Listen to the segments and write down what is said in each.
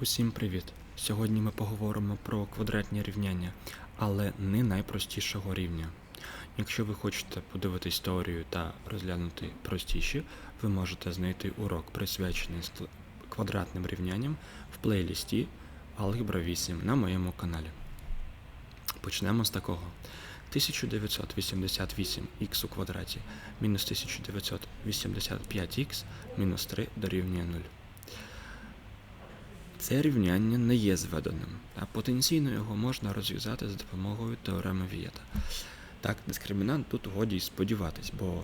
Усім привіт! Сьогодні ми поговоримо про квадратні рівняння, але не найпростішого рівня. Якщо ви хочете подивитись теорію та розглянути простіші, ви можете знайти урок, присвячений квадратним рівнянням в плейлісті Алгебра 8 на моєму каналі. Почнемо з такого. 1988х у квадраті мінус 1985х мінус 3 дорівнює 0. Це рівняння не є зведеним, а потенційно його можна розв'язати за допомогою теореми Вієта. Так, дискримінант тут годі й сподіватись, бо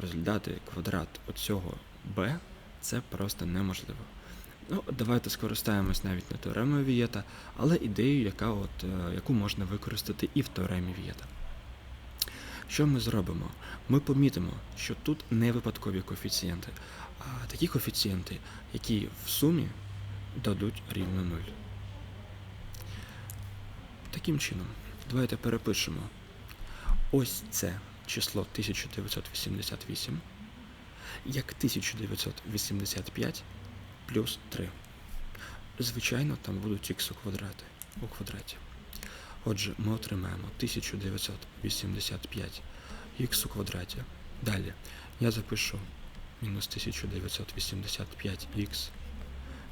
розглядати квадрат оцього b це просто неможливо. Ну, давайте скористаємось навіть не теоремою Вієта, але ідеєю, яка от, е, яку можна використати і в теоремі Вієта. Що ми зробимо? Ми помітимо, що тут не випадкові коефіцієнти, а такі коефіцієнти, які в сумі дадуть рівно 0. Таким чином, давайте перепишемо. Ось це число 1988 як 1985 плюс 3. Звичайно, там будуть х у квадраті. У квадраті. Отже, ми отримаємо 1985 х у квадраті. Далі я запишу мінус 1985х.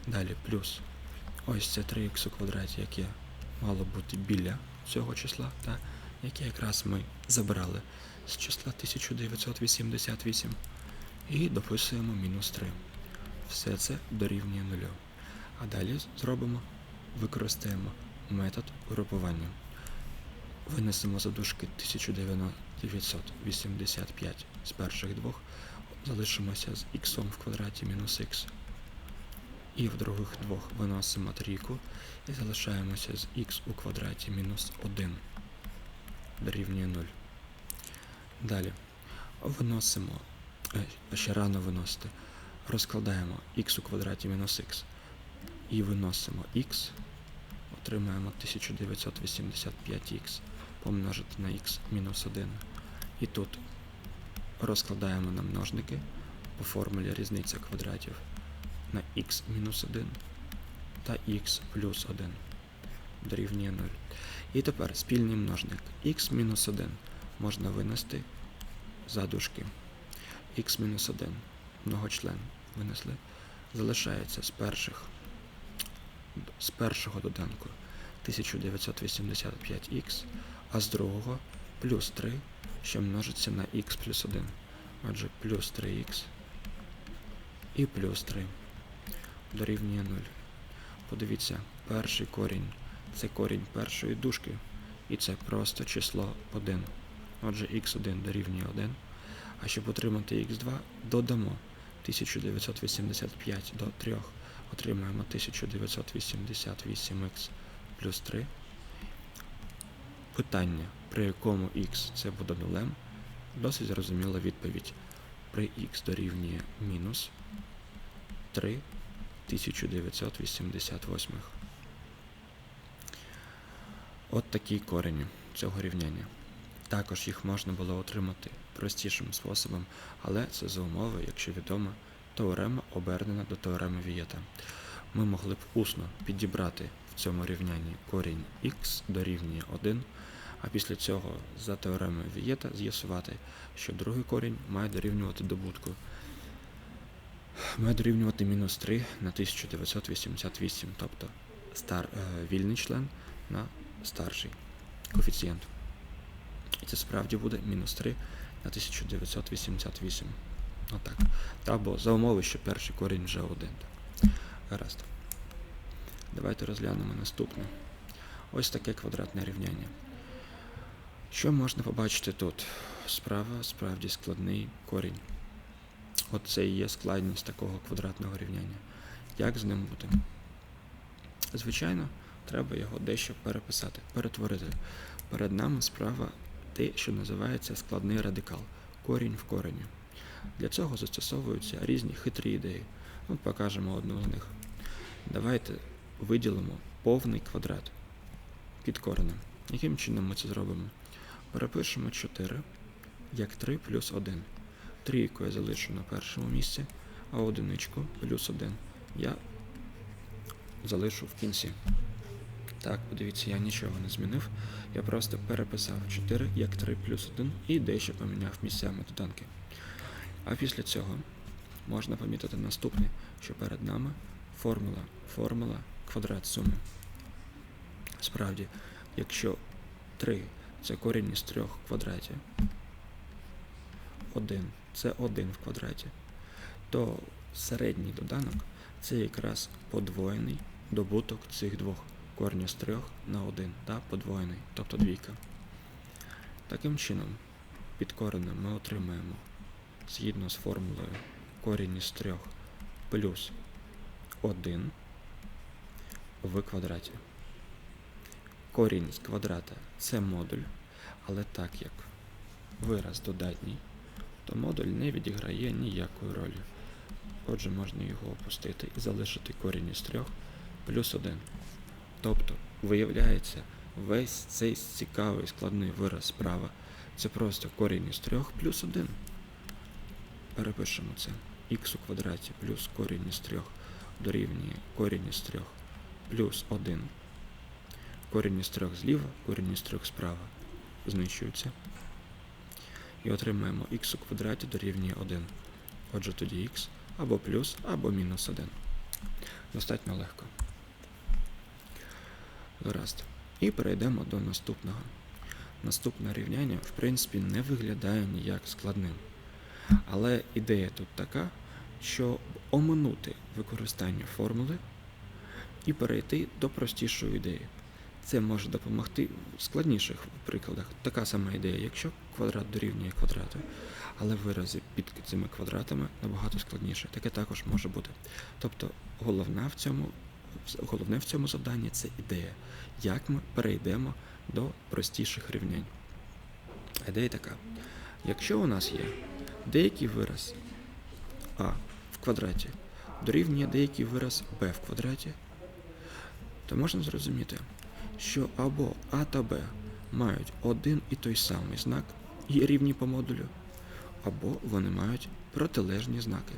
Далі плюс ось це 3х у квадраті, яке мало бути біля цього числа, та, яке якраз ми забрали з числа 1988. І дописуємо мінус 3. Все це дорівнює нулю. А далі зробимо, використаємо метод групування. Винесемо за дужки 1985 з перших двох, залишимося з х в квадраті мінус х. І в других двох виносимо трійку і залишаємося з х у квадраті мінус 1 дорівнює 0. Далі виносимо, е, ще рано виносити, розкладаємо х у квадраті мінус х і виносимо х, отримаємо 1985х помножити на х мінус 1. І тут розкладаємо на множники по формулі різниця квадратів на х мінус 1 та х плюс 1 дорівнює 0. І тепер спільний множник х мінус 1 можна винести за дужки. х мінус 1 многочлен винесли. Залишається з перших з першого доданку 1985х, а з другого плюс 3, що множиться на х плюс 1. Отже, плюс 3х і плюс 3 дорівнює 0. Подивіться, перший корінь це корінь першої дужки, і це просто число 1. Отже, х1 дорівнює 1. А щоб отримати х2, додамо 1985 до 3, отримаємо 1988х плюс 3. Питання, при якому х це буде нулем, досить зрозуміла відповідь. При х дорівнює мінус 3 1988. От такі корені цього рівняння. Також їх можна було отримати простішим способом, але це за умови, якщо відомо, теорема обернена до теореми Вієта. Ми могли б усно підібрати в цьому рівнянні корінь х дорівнює 1, а після цього за теоремою Вієта з'ясувати, що другий корінь має дорівнювати добутку має дорівнювати мінус 3 на 1988, тобто стар, е, вільний член на старший коефіцієнт. І це справді буде мінус 3 на 1988. Отак. Та або за умови, що перший корінь вже один. Гаразд. Давайте розглянемо наступне. Ось таке квадратне рівняння. Що можна побачити тут? Справа справді складний корінь. Оце і є складність такого квадратного рівняння. Як з ним бути? Звичайно, треба його дещо переписати, перетворити. Перед нами справа те, що називається складний радикал корінь в корені. Для цього застосовуються різні хитрі ідеї. От покажемо одну з них. Давайте виділимо повний квадрат під коренем. Яким чином ми це зробимо? Перепишемо 4 як 3 плюс 1. Трійку я залишу на першому місці, а одиничку плюс 1 я залишу в кінці. Так, подивіться, я нічого не змінив. Я просто переписав 4 як 3 плюс 1 і дещо поміняв місцями доданки. А після цього можна помітити наступне, що перед нами формула, формула квадрат суми. Справді, якщо 3 це корінь із 3 в квадраті, 1 це 1 в квадраті, то середній доданок це якраз подвоєний добуток цих двох корня з 3 на 1, та, подвоєний, тобто двійка. Таким чином, під коренем ми отримаємо згідно з формулою корінь із 3 плюс 1 в квадраті. Корінь з квадрата це модуль, але так як вираз додатній, то модуль не відіграє ніякої ролі. Отже, можна його опустити і залишити корінь із 3 плюс 1. Тобто, виявляється, весь цей цікавий складний вираз справа це просто корінь із 3 плюс 1. Перепишемо це. х у квадраті плюс корінь із 3 дорівнює корінь із 3 плюс 1. Корінь із 3 зліва, корінь із 3 справа знищується. І отримаємо х у квадраті дорівнює 1. Отже, тоді х або плюс, або мінус 1. Достатньо легко. Гаразд. І перейдемо до наступного. Наступне рівняння, в принципі, не виглядає ніяк складним. Але ідея тут така, що оминути використання формули і перейти до простішої ідеї. Це може допомогти в складніших прикладах. Така сама ідея, якщо квадрат дорівнює квадрату, але вирази під цими квадратами набагато складніше. Таке також може бути. Тобто головна в цьому, головне в цьому завданні це ідея, як ми перейдемо до простіших рівнянь. Ідея така. Якщо у нас є деякий вираз а в квадраті дорівнює деякий вираз b в квадраті, то можна зрозуміти, що або А та Б мають один і той самий знак і рівні по модулю, або вони мають протилежні знаки.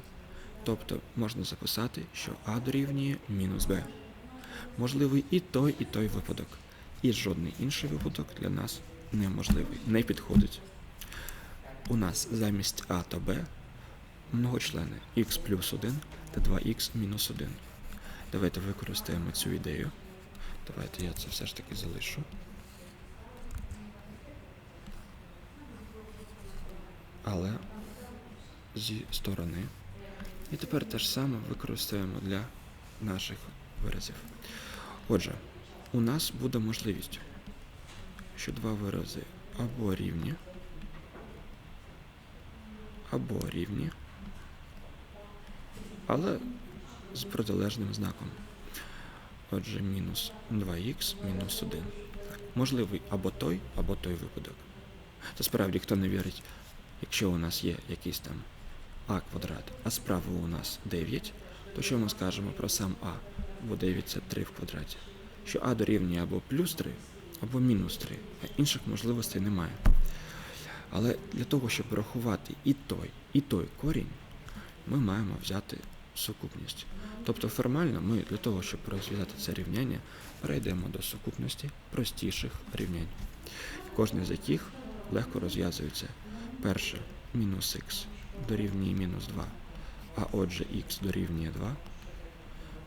Тобто можна записати, що А дорівнює мінус Б. Можливий і той, і той випадок. І жодний інший випадок для нас неможливий, не підходить. У нас замість А та Б многочлени х плюс 1 та 2х мінус 1. Давайте використаємо цю ідею. Давайте я це все ж таки залишу. Але зі сторони. І тепер те ж саме використаємо для наших виразів. Отже, у нас буде можливість, що два вирази або рівні, або рівні, але з протилежним знаком. Отже, мінус 2х мінус 1. Можливий або той, або той випадок. Та справді, хто не вірить, якщо у нас є якийсь там а квадрат, а справа у нас 9, то що ми скажемо про сам А? Бо 9 це 3 в квадраті. Що А дорівнює або плюс 3, або мінус 3, а інших можливостей немає. Але для того, щоб рахувати і той, і той корінь, ми маємо взяти сукупність. Тобто формально ми для того, щоб розв'язати це рівняння, перейдемо до сукупності простіших рівнянь. Кожне з яких легко розв'язується. Перше мінус х дорівнює мінус 2, а отже х дорівнює 2,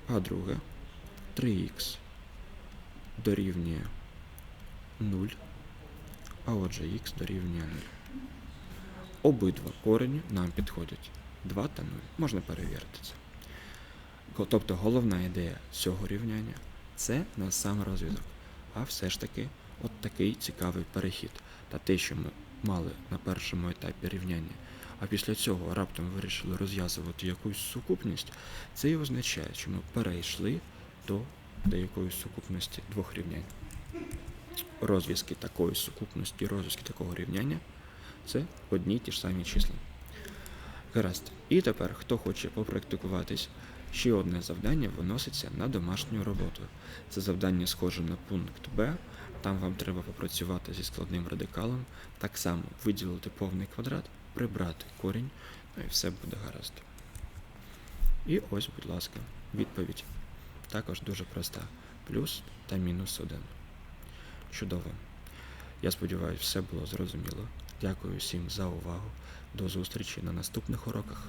а друге 3х дорівнює 0, а отже х дорівнює 0. Обидва корені нам підходять. 2 та 0. Можна перевірити це. Тобто головна ідея цього рівняння це не сам розв'язок, а все ж таки от такий цікавий перехід. Та те, що ми мали на першому етапі рівняння, а після цього раптом вирішили розв'язувати якусь сукупність, це і означає, що ми перейшли до деякої сукупності двох рівнянь. Розв'язки такої сукупності, розв'язки такого рівняння це одні й ті ж самі числа. Гаразд. І тепер, хто хоче попрактикуватись, ще одне завдання виноситься на домашню роботу. Це завдання схоже на пункт Б. Там вам треба попрацювати зі складним радикалом, так само виділити повний квадрат, прибрати корінь, ну і все буде гаразд. І ось, будь ласка, відповідь. також дуже проста. Плюс та мінус 1. Чудово. Я сподіваюся, все було зрозуміло. Дякую всім за увагу. До зустрічі на наступних уроках.